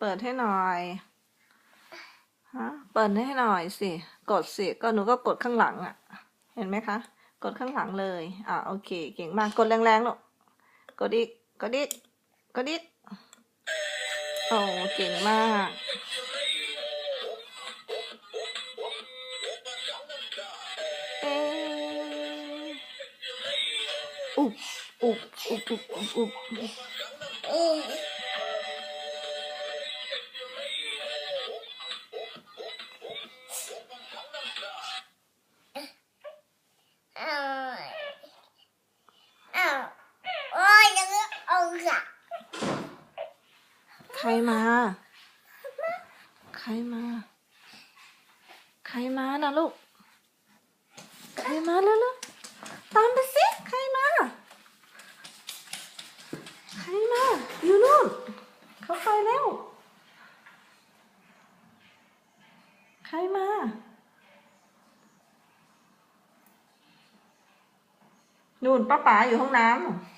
เปิดให้หน่อย ฮะ เปิดให้หน่อยสิ กดสิ ก็หนูก็กดข้างหลังอะ่ะ เห็นไหมคะ กดข้างหลังเลย อ่าโอเค เก่งมาก กดแรงๆหรอกกดอีก กดอีก กดอีก โอ้เก่งมาก ụp ụp ụp ụp ụp ụp khai mà. Khai mà. Khai mà nào lúc khai mà lên lúc เขาไปแล้วใครมา นู่นป้าป๋าอยู่ห้องน้ำ